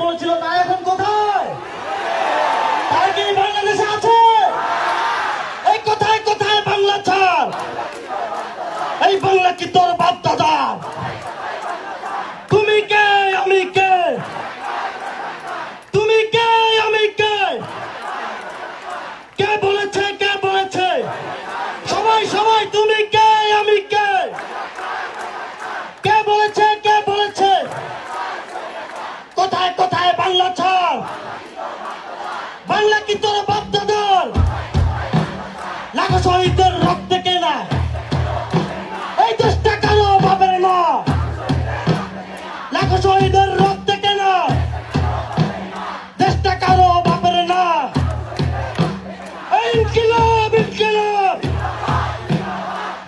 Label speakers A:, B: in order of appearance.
A: বলেছিল তা এখন কোথায়? তার কি বাংলাদেশে আছে? এই কোথায় কোথায় বাংলা ছাড়? এই বাংলা কি তোর বাপ দাদা? তুমি কে, আমি কে? তুমি কে, আমি কে? কে বলেছে কে বলেছে? সবাই সবাই, তুমি শহীদের বাচ্চাদের লাখো শহীদের রক্তে কেনা। এই দেশটা কারও অভাবের না। লাখো শহীদের